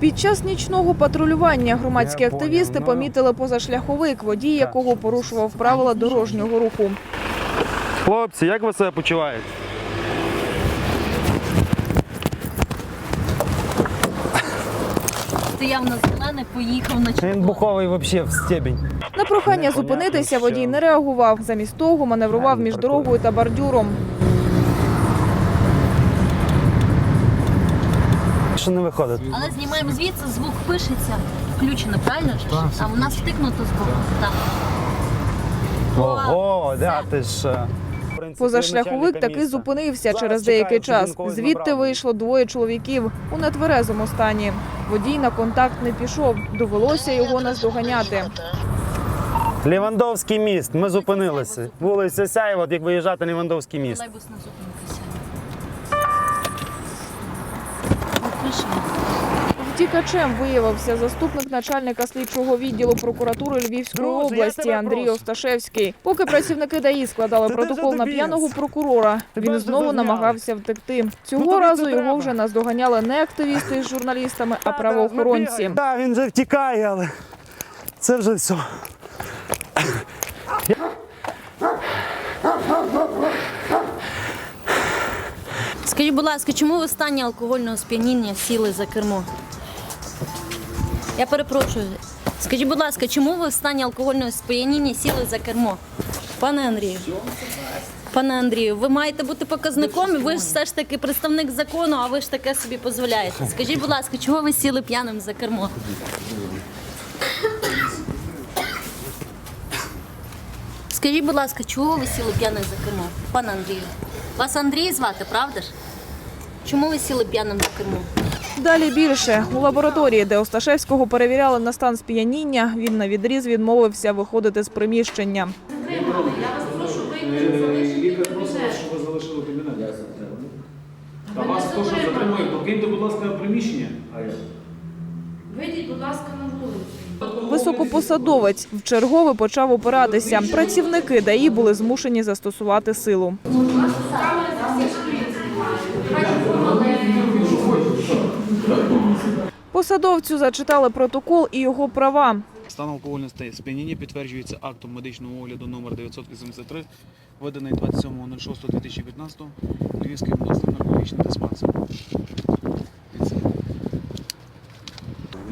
Під час нічного патрулювання громадські активісти помітили позашляховик, водій якого порушував правила дорожнього руху. Хлопці, як ви себе почуваєте? Стояв на зелених, поїхав на Він буховий взагалі в стебінь. На прохання зупинитися водій не реагував. Замість того маневрував між дорогою та бордюром. Що не виходить? Але знімаємо звідси, звук пишеться. Включено, правильно? ж? А у нас втикнуто збоку. Так. Ого, да, ти ж. е, Позашляховик таки зупинився Зараз через деякий час. Звідти вийшло двоє чоловіків у нетверезому стані. Водій на контакт не пішов. Довелося його наздоганяти. Лівандовський міст. Ми зупинилися. Вулиця Сяєва, от як виїжджати на Лівандовський міст. Тролейбус на зупинку Пише. Втікачем виявився заступник начальника слідчого відділу прокуратури Львівської області Андрій. Осташевський. Поки працівники ДАІ складали протокол на п'яного прокурора, він знову намагався втекти. Цього тобі разу його вже наздоганяли не активісти з журналістами, а правоохоронці. Так, він вже втікає, але це вже все. Скажіть, будь ласка, чому ви в стані алкогольного сп'яніння сіли за кермо? Я перепрошую. Скажіть, будь ласка, чому ви в стані алкогольного сп'яніння сіли за кермо? Пане Андрію. Пане Андрію, ви маєте бути показником, і ви ж все ж таки представник закону, а ви ж таке собі дозволяєте. Скажіть, будь ласка, чого ви сіли п'яним за кермо? Скажіть, будь ласка, чого ви сіли п'яним за кермо? Пане Андрію. Вас Андрій звати, правда ж? Чому ви сіли п'яним за кермо? Далі більше у лабораторії, де Осташевського перевіряли на стан сп'яніння, він на відріз відмовився виходити з приміщення. Лікар просить, щоб ви залишили кабінет. Та вас теж затримує. Покиньте, будь ласка, приміщення. Вийдіть, будь ласка, на вулицю. Високопосадовець вчергове почав опиратися. Працівники ДАІ були змушені застосувати силу. Посадовцю зачитали протокол і його права. Стан алкогольного сп'яніння підтверджується актом медичного огляду номер 983, виданий 27.06.2015 Львівським обласним наркологічним диспансером.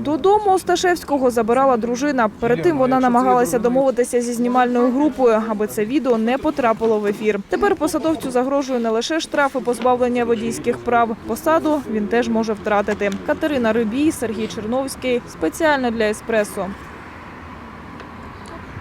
Додому Осташевського забирала дружина. Перед тим вона намагалася домовитися зі знімальною групою, аби це відео не потрапило в ефір. Тепер посадовцю загрожує не лише штраф і позбавлення водійських прав. Посаду він теж може втратити. Катерина Рибій, Сергій Черновський спеціально для еспресо.